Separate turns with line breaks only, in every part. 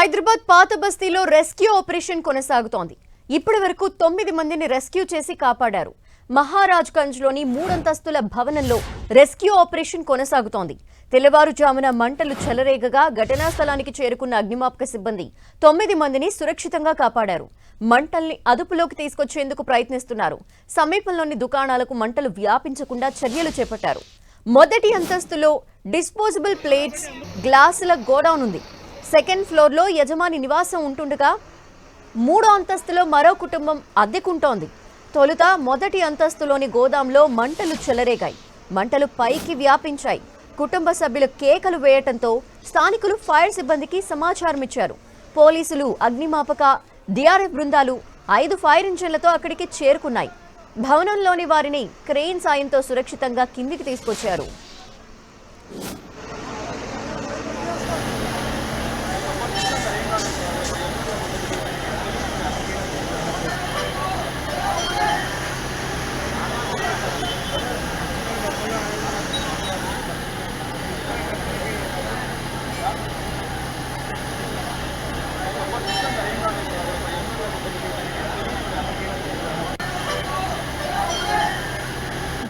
హైదరాబాద్ పాత బస్తీలో rescue operation కొనసాగుతోంది. ఇప్పటి వరకు తొమ్మిది మందిని రెస్క్యూ చేసి కాపాడారు. మహారాజ్ గంజ్లోని మూడంతస్తుల భవనంలో రెస్క్యూ ఆపరేషన్ కొనసాగుతోంది. తెల్లవారుజామున మంటలు చెలరేగగా ఘటనా స్థలానికి చేరుకున్న అగ్నిమాపక సిబ్బంది తొమ్మిది మందిని సురక్షితంగా కాపాడారు. మంటల్ని అదుపులోకి తీసుకొచ్చేందుకు ప్రయత్నిస్తున్నారు. సమీపంలోని దుకాణాలకు మంటలు వ్యాపించకుండా చర్యలు చేపట్టారు. మొదటి అంతస్తులో డిస్పోజబుల్ ప్లేట్స్ గ్లాసుల గోడౌన్ ఉంది. సెకండ్ ఫ్లోర్లో యజమాని నివాసం ఉంటుండగా మూడో అంతస్తులో మరో కుటుంబం అద్దెకుంటోంది. తొలుత మొదటి అంతస్తులోని గోదాంలో మంటలు చెలరేగాయి. మంటలు పైకి వ్యాపించాయి. కుటుంబ సభ్యులు కేకలు వేయటంతో స్థానికులు ఫైర్ సిబ్బందికి సమాచారం ఇచ్చారు. పోలీసులు అగ్నిమాపక డిఆర్ఎఫ్ బృందాలు ఐదు ఫైర్ ఇంజన్లతో అక్కడికి చేరుకున్నాయి. భవనంలోని వారిని క్రెయిన్ సాయంతో సురక్షితంగా కిందికి తీసుకొచ్చారు.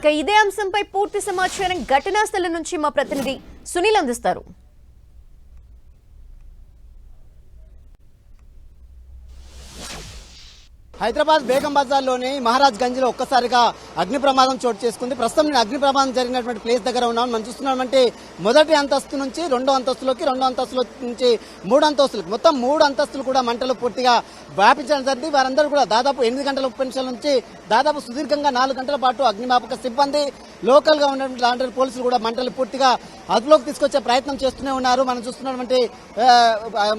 ఇక ఇదే అంశంపై పూర్తి సమాచారం ఘటనా స్థలం నుంచి మా ప్రతినిధి సునీల్ అందిస్తారు.
హైదరాబాద్ బేగం బజార్లోని మహారాజ్ గంజ్లో ఒక్కసారిగా అగ్ని ప్రమాదం చోటు చేసుకుంది. ప్రస్తుతం నేను అగ్ని ప్రమాదం జరిగినటువంటి ప్లేస్ దగ్గర ఉన్నాను మనం చూస్తున్నామంటే మొదటి అంతస్తు నుంచి రెండో అంతస్తులోకి రెండో అంతస్తులో నుంచి మూడు అంతస్తులకు మొత్తం మూడు అంతస్తులు కూడా మంటలు పూర్తిగా వ్యాపించడం జరిగింది. వారందరూ కూడా దాదాపు ఎనిమిది గంటల ముప్పై నుంచి దాదాపు సుదీర్ఘంగా నాలుగు గంటల పాటు అగ్నిమాపక సిబ్బంది లోకల్గా ఉన్నటువంటి లాంటి పోలీసులు కూడా మంటలు పూర్తిగా అదుపులోకి తీసుకొచ్చే ప్రయత్నం చేస్తూనే ఉన్నారు. మనం చూస్తున్నటువంటి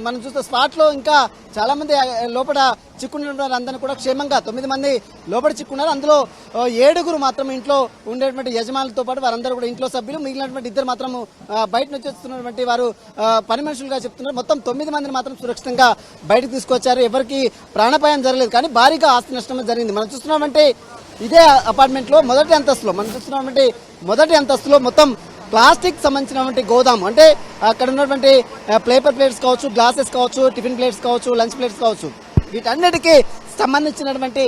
మనం చూస్తే స్పాట్లో ఇంకా చాలామంది లోపల చిక్కున్నారు అందరినీ కూడా క్షేమంగా. తొమ్మిది మంది లోపల చిక్కున్నారు అందులో ఏడుగురు మాత్రం ఇంట్లో ఉండేటువంటి యజమానులతో పాటు వారందరూ కూడా ఇంట్లో సభ్యులు. మిగిలినటువంటి ఇద్దరు మాత్రం బయట నుంచి వస్తున్నటువంటి వారు పని మనుషులుగా చెప్తున్నారు. మొత్తం తొమ్మిది మందిని మాత్రం సురక్షితంగా బయటకు తీసుకొచ్చారు. ఎవరికి ప్రాణపాయం జరగలేదు. కానీ భారీగా ఆస్తి నష్టం జరిగింది. మనం చూస్తున్నామంటే ఇదే అపార్ట్మెంట్లో మొదటి అంతస్తులో మనం చూస్తున్నామంటే మొదటి అంతస్తులో మొత్తం ప్లాస్టిక్ సంబంధించినటువంటి గోదాం అంటే అక్కడ ఉన్నటువంటి పేపర్ ప్లేట్స్ కావచ్చు గ్లాసెస్ కావచ్చు టిఫిన్ ప్లేట్స్ కావచ్చు లంచ్ ప్లేట్స్ కావచ్చు. వీటన్నిటికీ సంబంధించినటువంటి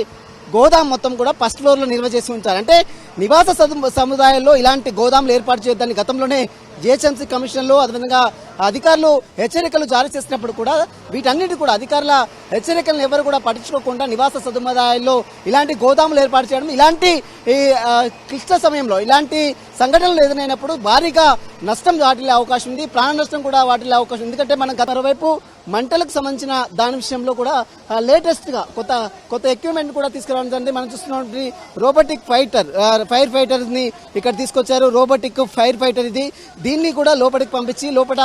గోదాం మొత్తం కూడా ఫస్ట్ ఫ్లోర్లో నిల్వ చేసి ఉంటారు అంటే నివాస సదు- సముదాయాల్లో ఇలాంటి గోదాములు ఏర్పాటు చేయొద్దని గతంలోనే జిహెచ్ఎంసీ కమిషన్లో అదేవిధంగా అధికారులు హెచ్చరికలు జారీ చేసినప్పుడు కూడా వీటన్నిటి కూడా అధికారుల హెచ్చరికలను ఎవరు కూడా పట్టించుకోకుండా నివాస సముదాయాల్లో ఇలాంటి గోదాములు ఏర్పాటు చేయడం ఇలాంటి ఈ క్లిష్ట సమయంలో ఇలాంటి సంఘటనలు ఎదురైనప్పుడు భారీగా నష్టం వాటిల్లే అవకాశం ఉంది. ప్రాణ నష్టం కూడా వాటిల్లే అవకాశం ఉంది. ఎందుకంటే మనం గత వైపు మంటలకు సంబంధించిన దాని విషయంలో కూడా లేటెస్ట్గా కొత్త కొత్త ఎక్విప్మెంట్ కూడా తీసుకురావడం జరిగింది. మనం చూస్తున్నటువంటి రోబోటిక్ ఫైటర్ ఫైర్ ఫైటర్ని ఇక్కడ తీసుకొచ్చారు. రోబోటిక్ ఫైర్ ఫైటర్ ఇది. దీన్ని కూడా లోపలికి పంపించి లోపల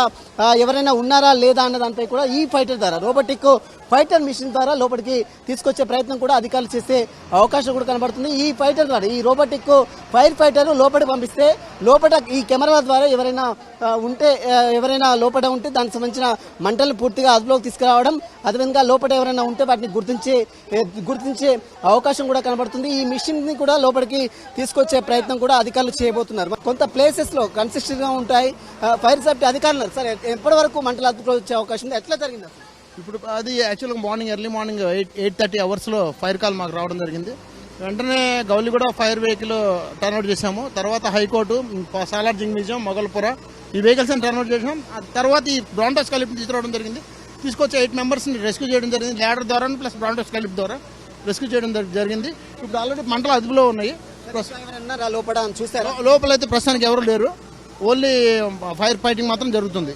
ఎవరైనా ఉన్నారా లేదా అన్న దానిపై కూడా ఈ ఫైటర్ ద్వారా రోబోటిక్ ఫైటర్ మిషన్ ద్వారా లోపలికి తీసుకొచ్చే ప్రయత్నం కూడా అధికారులు చేసే అవకాశం కూడా కనబడుతుంది. ఈ ఫైటర్ ద్వారా ఈ రోబోటిక్ ఫైర్ ఫైటర్ లోపలికి పంపిస్తే లోపల ఈ కెమెరాల ద్వారా ఎవరైనా ఉంటే ఎవరైనా లోపల ఉంటే దానికి సంబంధించిన మంటలు పూర్తిగా అదుపులోకి తీసుకురావడం అదేవిధంగా లోపల ఎవరైనా ఉంటే వాటిని గుర్తించే గుర్తించే అవకాశం కూడా కనబడుతుంది. ఈ మిషన్ని కూడా లోపలికి తీసుకొచ్చే ప్రయత్నం కూడా అధికారులు చేయబోతున్నారు. కొంత ప్లేసెస్లో కన్సిస్టెంట్గా ఉంటాయి ఫైర్ సేఫ్టీ అధికారులు సరే ఎప్పటి వరకు మంటలు అదుపులో వచ్చే అవకాశం ఉంది? ఎట్లా జరిగింది
ఇప్పుడు అది యాక్చువల్గా morning early morning eight eight thirty అవర్స్లో ఫైర్ కాల్ మాకు రావడం జరిగింది. వెంటనే గౌలిగూడ ఫైర్ వెహికల్ టర్న్అవుట్ చేశాము. తర్వాత హైకోర్టు సాలార్ జింగ్ మ్యూజియం మొగల్పుర ఈ వెహికల్స్ టర్న్అవుట్ చేసాం ఆ తర్వాత ఈ బ్రాంటోస్ కలిపి తీసుకురావడం జరిగింది. తీసుకొచ్చి ఎయిట్ మెంబర్స్ని రెస్క్యూ చేయడం జరిగింది. ల్యాడర్ ద్వారా ప్లస్ బ్రాంటోస్ కలిపి ద్వారా రెస్క్యూ చేయడం జరి- జరిగింది. ఇప్పుడు ఆల్రెడీ మంటలు అదుపులో ఉన్నాయి.
లోపల అని
లో- లోపల అయితే ప్రస్తుతానికి ఎవరు లేరు. ఓన్లీ ఫైర్ ఫైటింగ్ మాత్రం జరుగుతుంది.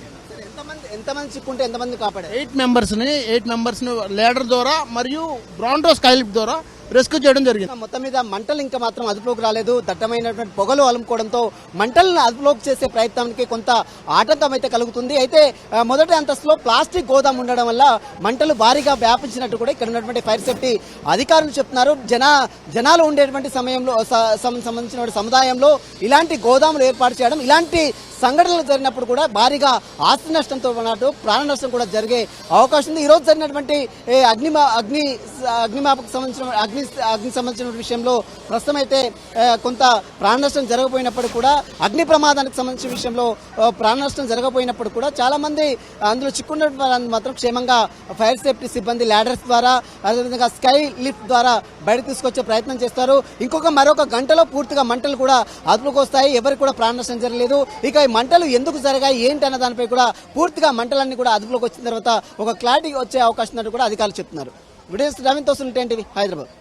ఎంతమంది చిక్కుంటే ఎంతమంది కాపాడారు?
ఎయిట్ మెంబర్స్ని ఎయిట్ మెంబర్స్ని లేడర్ ద్వారా మరియు బ్రాంటో స్కైలిప్ ద్వారా రెస్క్యూ చేయడం జరిగింది.
మొత్తం మీద మంటలు ఇంకా మాత్రం అదుపులోకి రాలేదు. దట్టమైనటువంటి పొగలు అలుముకోవడంతో మంటలను అదుపులోకి చేసే ప్రయత్నానికి కొంత ఆటంకం అయితే కలుగుతుంది. అయితే మొదటి అంతస్తులో ప్లాస్టిక్ గోదాం ఉండడం వల్ల మంటలు భారీగా వ్యాపించినట్టు కూడా ఇక్కడ ఉన్నటువంటి ఫైర్ సేఫ్టీ అధికారులు చెప్తున్నారు. జన జనాలు ఉండేటువంటి సమయంలో సంబంధించిన సముదాయంలో ఇలాంటి గోదాములు ఏర్పాటు చేయడం ఇలాంటి సంఘటనలు జరిగినప్పుడు కూడా భారీగా ఆస్తి నష్టంతో పాటు ప్రాణ నష్టం కూడా జరిగే అవకాశం ఉంది. ఈరోజు జరిగినటువంటి అగ్ని అగ్ని అగ్నిమాపకు సంబంధించిన అగ్ని అగ్ని సంబంధించిన విషయంలో ప్రస్తుతం అయితే కొంత ప్రాణ నష్టం జరగపోయినప్పుడు కూడా అగ్ని ప్రమాదానికి సంబంధించిన విషయంలో ప్రాణ నష్టం జరగపోయినప్పుడు కూడా చాలా మంది అందులో చిక్కున్న వారిని మాత్రం క్షేమంగా ఫైర్ సేఫ్టీ సిబ్బంది ల్యాడర్స్ ద్వారా అదేవిధంగా స్కై లిఫ్ట్ ద్వారా బయట తీసుకొచ్చే ప్రయత్నం చేస్తారు. ఇంకొక మరొక గంటలో పూర్తిగా మంటలు కూడా అదుపులోకి వస్తాయి. ఎవరికి కూడా ప్రాణ నష్టం జరగలేదు. ఇక మంటలు ఎందుకు జరిగాయి? ఏంటి అన్న దానిపై కూడా పూర్తిగా మంటలన్నీ కూడా అదుపులోకి వచ్చిన తర్వాత ఒక క్లారిటీ వచ్చే అవకాశం ఉన్నట్టు కూడా అధికారులు చెప్తున్నారు. విడేస్ రవీంతో సున్ టీవీ హైదరాబాద్.